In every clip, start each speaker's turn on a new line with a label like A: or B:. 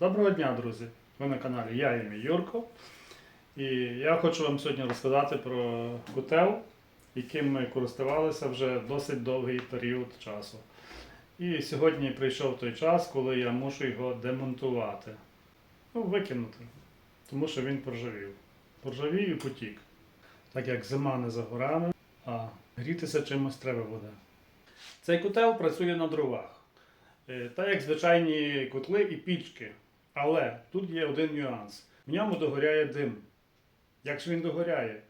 A: Доброго дня, друзі! Ви на каналі Я і мій Юрко. І я хочу вам сьогодні розказати про котел, яким ми користувалися вже досить довгий період часу. І сьогодні прийшов той час, коли я мушу його демонтувати. Ну, викинути. Тому що він поржавів. Поржавів і потік. Так як зима не за горами, а грітися чимось треба буде. Цей котел працює на дровах. Е, Так як звичайні котли і пічки. Але тут є один нюанс. В ньому догоряє дим. Як ж він догоряє?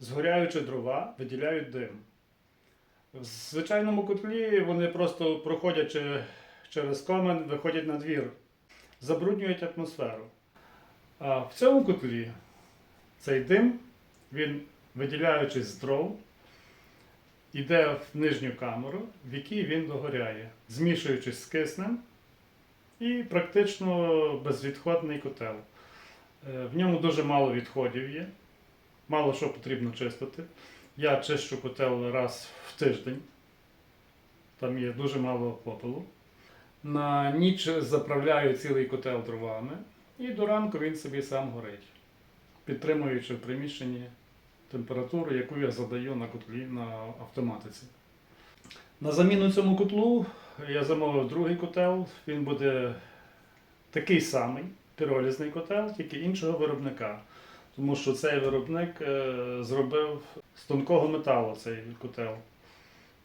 A: Згоряючи дрова, виділяють дим. В звичайному котлі вони просто проходячи через комен, виходять на двір, забруднюють атмосферу. А в цьому котлі цей дим, він, виділяючись з дров, йде в нижню камеру, в якій він догоряє, змішуючись з киснем і практично безвідходний котел. Е, В ньому дуже мало відходів є, мало що потрібно чистити. Я чищу котел раз в тиждень. Там є дуже мало попелу. На ніч заправляю цілий котел дровами, і до ранку він собі сам горить, підтримуючи в приміщенні температуру, яку я задаю на котлі на автоматиці. На заміну цьому котлу я замовив другий котел. Він буде такий самий піролізний котел, тільки іншого виробника. Тому що цей виробник е, зробив з тонкого металу цей котел.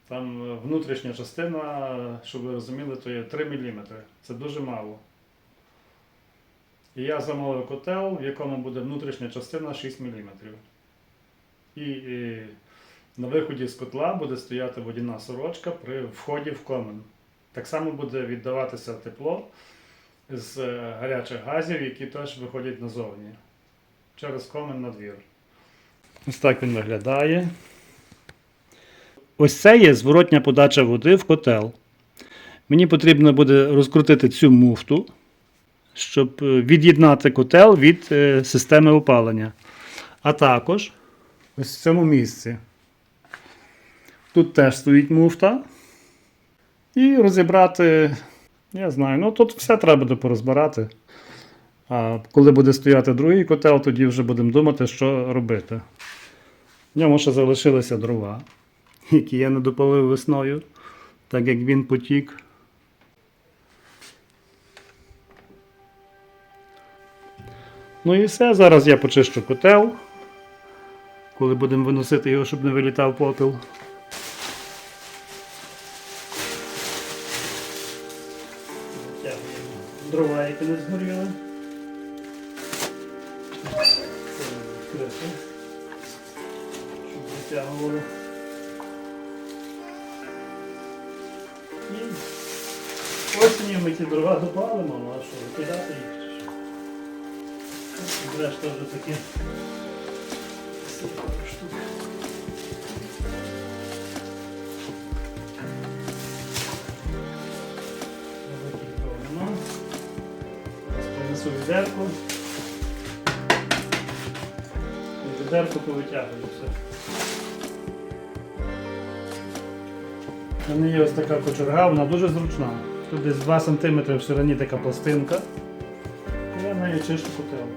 A: Там е, внутрішня частина, щоб ви розуміли, то є 3 мм. Це дуже мало. І я замовив котел, в якому буде внутрішня частина 6 мм. І, і на виході з котла буде стояти водяна сорочка при вході в комен. Так само буде віддаватися тепло з е, гарячих газів, які теж виходять назовні через комен на двір. Ось так він виглядає. Ось це є зворотня подача води в котел. Мені потрібно буде розкрутити цю муфту, щоб е, від'єднати котел від е, системи опалення. А також ось в цьому місці. Тут теж стоїть муфта. І розібрати, я знаю, ну тут все треба буде порозбирати. А коли буде стояти другий котел, тоді вже будемо думати, що робити. В ньому ще залишилися дрова, які я не допалив весною, так як він потік. Ну і все. Зараз я почищу котел, коли будемо виносити його, щоб не вилітав попіл. Дрова, які не згоріли. Щоб витягувало. І осінню ми ті дрова допалимо, ну а що, викидати їх? Решта вже такі штуки. Принесу відерку. І відерку повитягую все. У мене є ось така кочерга, вона дуже зручна. Тут десь 2 см в ширині така пластинка. І я нею чишу котел.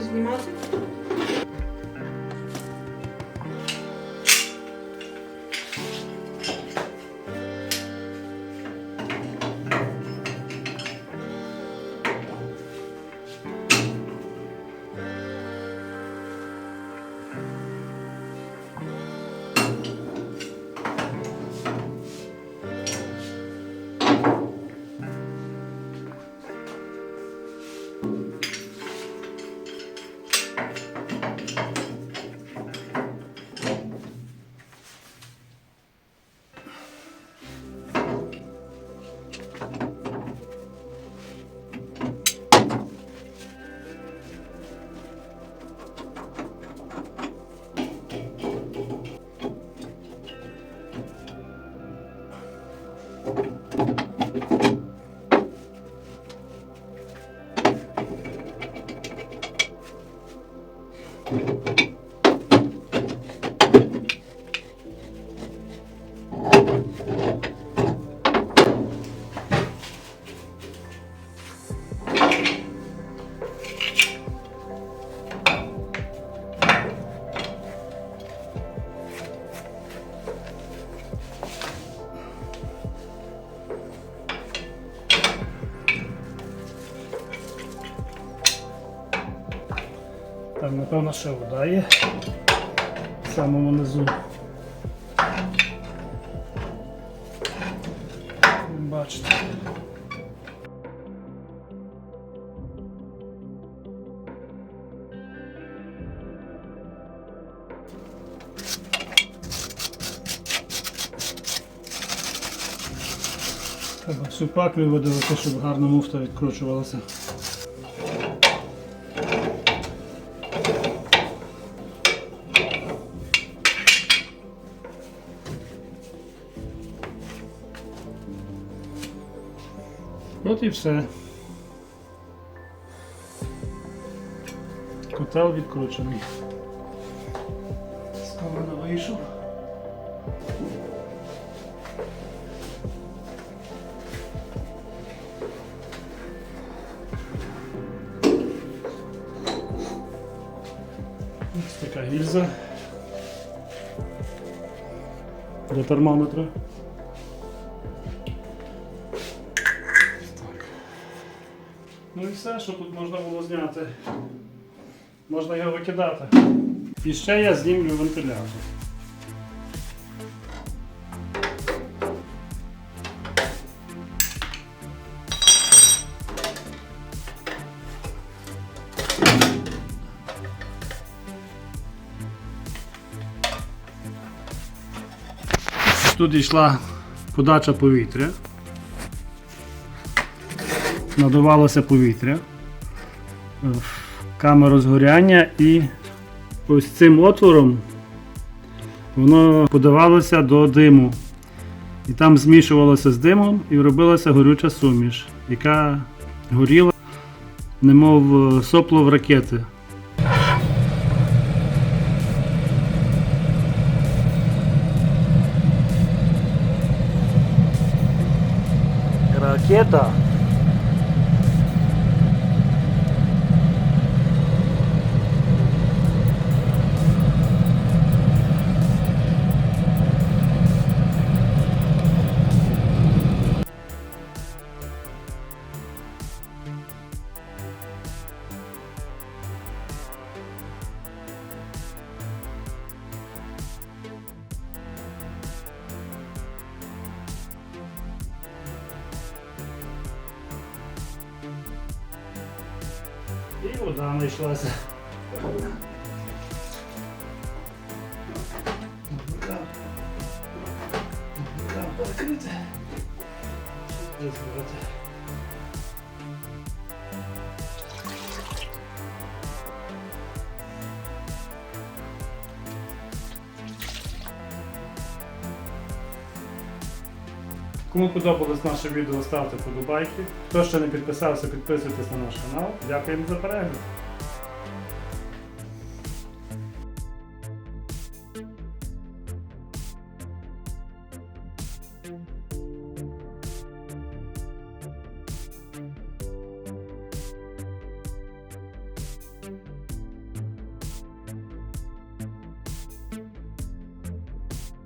B: Знімати?
A: Там, напевно, ще вода є. В самому низу. Бачите. Треба всю паклю видавити, щоб гарно муфта відкручувалася. І все. Котел відкручений. Скоро вийшов. Ось така гільза для термометра. Ну і все, що тут можна було зняти. Можна його викидати. І ще я знімлю вентилятор. Тут йшла подача повітря. Надувалося повітря в камеру згоряння і ось цим отвором воно подавалося до диму. І там змішувалося з димом і робилася горюча суміш, яка горіла, немов е, сопло в ракети. Ракета. І вода знайшлася. Перекрити. Розбирати. Кому подобалось наше відео, ставте подобайки. Хто ще не підписався, підписуйтесь на наш канал. Дякуємо за перегляд!